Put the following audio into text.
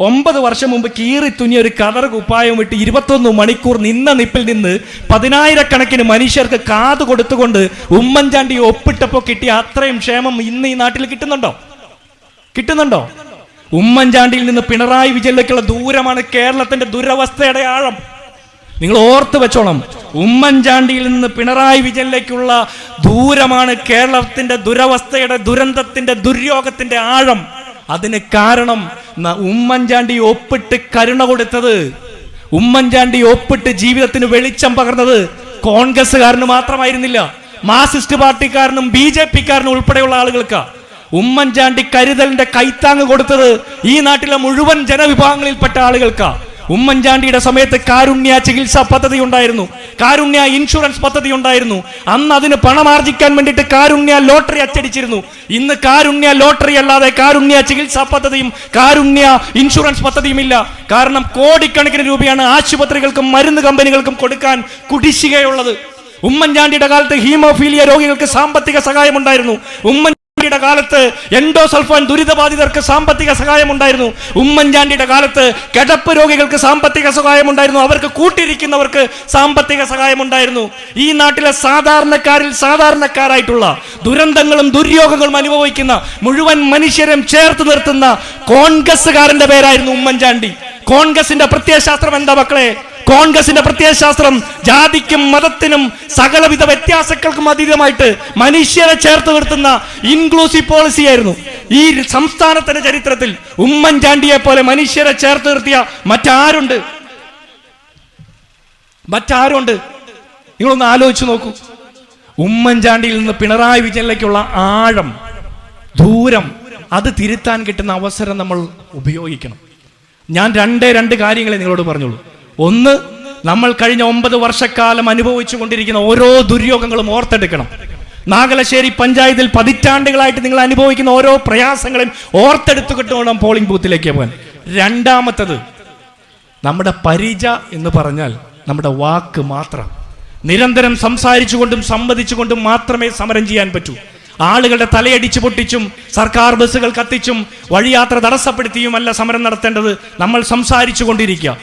ഒമ്പത് വർഷം മുമ്പ് കീറി തുന്നിയ ഒരു കതർ കുപ്പായം വിട്ട് ഇരുപത്തൊന്ന് മണിക്കൂർ നിന്ന നിപ്പിൽ നിന്ന് പതിനായിരക്കണക്കിന് മനുഷ്യർക്ക് കാത് കൊടുത്തുകൊണ്ട് ഉമ്മൻചാണ്ടി ഒപ്പിട്ടപ്പോൾ കിട്ടിയ അത്രയും ക്ഷേമം ഇന്ന് ഈ നാട്ടിൽ കിട്ടുന്നുണ്ടോ? കിട്ടുന്നുണ്ടോ? ഉമ്മൻചാണ്ടിയിൽ നിന്ന് പിണറായി വിജയനിലേക്കുള്ള ദൂരമാണ് കേരളത്തിന്റെ ദുരവസ്ഥയുടെ ആഴം. നിങ്ങൾ ഓർത്ത് വെച്ചോണം. ഉമ്മൻചാണ്ടിയിൽ നിന്ന് പിണറായി വിജയനിലേക്കുള്ള ദൂരമാണ് കേരളത്തിന്റെ ദുരവസ്ഥയുടെ ദുരന്തത്തിന്റെ ദുര്യോഗത്തിന്റെ ആഴം. അതിന് കാരണം ഉമ്മൻചാണ്ടി ഒപ്പിട്ട് കരുണ കൊടുത്തത്. ഉമ്മൻചാണ്ടി ഒപ്പിട്ട് ജീവിതത്തിന് വെളിച്ചം പകർന്നത് കോൺഗ്രസ്സുകാരന് മാത്രമായിരുന്നില്ല. മാർസിസ്റ്റ് പാർട്ടിക്കാരനും ബി ജെ പിക്കാരനും ഉൾപ്പെടെയുള്ള ആളുകൾക്ക്. ഉമ്മൻചാണ്ടി കരുതലിന്റെ കൈത്താങ് കൊടുത്തത് ഈ നാട്ടിലെ മുഴുവൻ ജനവിഭാഗങ്ങളിൽപ്പെട്ട ആളുകൾക്കാ. ഉമ്മൻചാണ്ടിയുടെ സമയത്ത് കാരുണ്യ ചികിത്സാ പദ്ധതി ഉണ്ടായിരുന്നു. കാരുണ്യ ഇൻഷുറൻസ് പദ്ധതി ഉണ്ടായിരുന്നു. അന്ന് അതിന് പണമാർജിക്കാൻ വേണ്ടിയിട്ട് കാരുണ്യ ലോട്ടറി അച്ചടിച്ചിരുന്നു. ഇന്ന് കാരുണ്യ ലോട്ടറി അല്ലാതെ കാരുണ്യ ചികിത്സാ പദ്ധതിയും കാരുണ്യ ഇൻഷുറൻസ് പദ്ധതിയും ഇല്ല കാരണം കോടിക്കണക്കിന് രൂപയാണ് ആശുപത്രികൾക്കും മരുന്ന് കമ്പനികൾക്കും കൊടുക്കാൻ കുടിശ്ശികയുള്ളത്. ഉമ്മൻചാണ്ടിയുടെ കാലത്ത് ഹീമോഫീലിയ രോഗികൾക്ക് സാമ്പത്തിക സഹായം ഉണ്ടായിരുന്നു ഉമ്മൻചാണ്ടിയുടെ കാലത്ത് എൻഡോസൾഫാൻ ദുരിതബാധിതർക്ക് സാമ്പത്തിക സഹായം ഉണ്ടായിരുന്നു ഉമ്മൻചാണ്ടിയുടെ കാലത്ത് കിടപ്പ് രോഗികൾക്ക് സാമ്പത്തിക സഹായം ഉണ്ടായിരുന്നു അവർക്ക് കൂട്ടിരിക്കുന്നവർക്ക് സാമ്പത്തിക സഹായം ഉണ്ടായിരുന്നു ഈ നാട്ടിലെ സാധാരണക്കാരിൽ സാധാരണക്കാരായിട്ടുള്ള ദുരന്തങ്ങളും ദുര്യോഗങ്ങളും അനുഭവിക്കുന്ന മുഴുവൻ മനുഷ്യരും ചേർത്ത് നിർത്തുന്ന കോൺഗ്രസ്സുകാരന്റെ പേരായിരുന്നു ഉമ്മൻചാണ്ടി. കോൺഗ്രസിന്റെ പ്രത്യയശാസ്ത്രം എന്താ മക്കളെ? കോൺഗ്രസിന്റെ പ്രത്യയശാസ്ത്രം ജാതിക്കും മതത്തിനും സകലവിധ വ്യത്യാസങ്ങൾക്കും അതീതമായിട്ട് മനുഷ്യരെ ചേർത്ത് നിർത്തുന്ന ഇൻക്ലൂസീവ് പോളിസി ആയിരുന്നു. ഈ സംസ്ഥാനത്തിന്റെ ചരിത്രത്തിൽ ഉമ്മൻചാണ്ടിയെ പോലെ മനുഷ്യരെ ചേർത്ത് നിർത്തിയ മറ്റാരുണ്ട്? മറ്റാരുണ്ട്? നിങ്ങളൊന്ന് ആലോചിച്ചു നോക്കൂ. ഉമ്മൻചാണ്ടിയിൽ നിന്ന് പിണറായി വിജയനിലേക്കുള്ള ആഴം ദൂരം അത് തിരുത്താൻ കിട്ടുന്ന അവസരം നമ്മൾ ഉപയോഗിക്കണം. ഞാൻ രണ്ടേ രണ്ട് കാര്യങ്ങളെ നിങ്ങളോട് പറഞ്ഞോളൂ ഒന്ന് നമ്മൾ കഴിഞ്ഞ ഒമ്പത് വർഷക്കാലം അനുഭവിച്ചു കൊണ്ടിരിക്കുന്ന ഓരോ ദുര്യോഗങ്ങളും ഓർത്തെടുക്കണം. നാഗലശ്ശേരി പഞ്ചായത്തിൽ പതിറ്റാണ്ടുകളായിട്ട് നിങ്ങൾ അനുഭവിക്കുന്ന ഓരോ പ്രയാസങ്ങളും ഓർത്തെടുത്തുകൊണ്ട് വേണം പോളിംഗ് ബൂത്തിലേക്ക് പോകാൻ. രണ്ടാമത്തത് നമ്മുടെ പരിച എന്ന് പറഞ്ഞാൽ നമ്മുടെ വാക്ക് മാത്രം. നിരന്തരം സംസാരിച്ചുകൊണ്ടും സംവദിച്ചുകൊണ്ടും മാത്രമേ സമരം ചെയ്യാൻ പറ്റൂ. ആളുകളുടെ തലയടിച്ചു പൊട്ടിച്ചും സർക്കാർ ബസ്സുകൾ കത്തിച്ചും വഴിയാത്ര തടസ്സപ്പെടുത്തിയുമല്ല സമരം നടത്തേണ്ടത്. നമ്മൾ സംസാരിച്ചു കൊണ്ടിരിക്കുക